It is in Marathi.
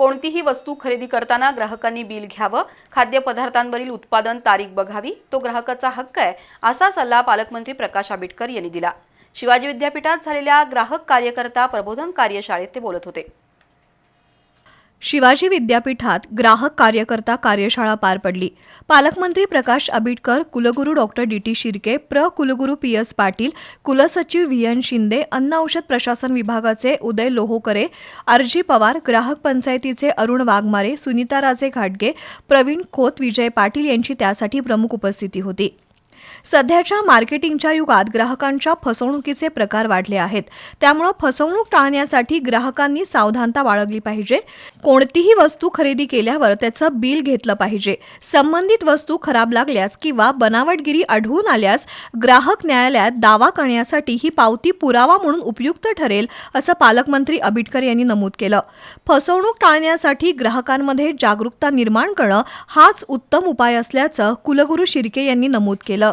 कोणतीही वस्तू खरेदी करताना ग्राहकांनी बिल घ्यावं खाद्यपदार्थांवरील उत्पादन तारीख बघावी तो ग्राहकाचा हक्क आहे असा सल्ला पालकमंत्री प्रकाश आंबेडकर यांनी दिला. शिवाजी विद्यापीठात झालेल्या ग्राहक कार्यकर्ता प्रबोधन कार्यशाळेत ते बोलत होते. शिवाजी विद्यापीठात ग्राहक कार्यकर्ता कार्यशाळा पार पडली. पालकमंत्री प्रकाश आंबेडकर कुलगुरू डॉक्टर डी. टी. शिर्के प्र. कुलगुरू पी. एस. पाटील कुलसचिव व्ही. एन. शिंदे अन्न औषध प्रशासन विभागाचे उदय लोहोकरे आरजी पवार ग्राहक पंचायतीचे अरुण वाघमारे सुनीता राजे घाटगे प्रवीण खोत विजय पाटील यांची त्यासाठी प्रमुख उपस्थिती होती. सध्याच्या मार्केटिंगच्या युगात ग्राहकांच्या फसवणुकीचे प्रकार वाढले आहेत. त्यामुळं फसवणूक टाळण्यासाठी ग्राहकांनी सावधानता बाळगली पाहिजे. कोणतीही वस्तू खरेदी केल्यावर त्याचं बिल घेतलं पाहिजे. संबंधित वस्तू खराब लागल्यास किंवा बनावटगिरी आढळून आल्यास ग्राहक न्यायालयात दावा करण्यासाठी ही पावती पुरावा म्हणून उपयुक्त ठरेल असं पालकमंत्री आबिटकर यांनी नमूद केलं. फसवणूक टाळण्यासाठी ग्राहकांमध्ये जागरूकता निर्माण करणं हाच उत्तम उपाय असल्याचं कुलगुरू शिर्के यांनी नमूद केलं.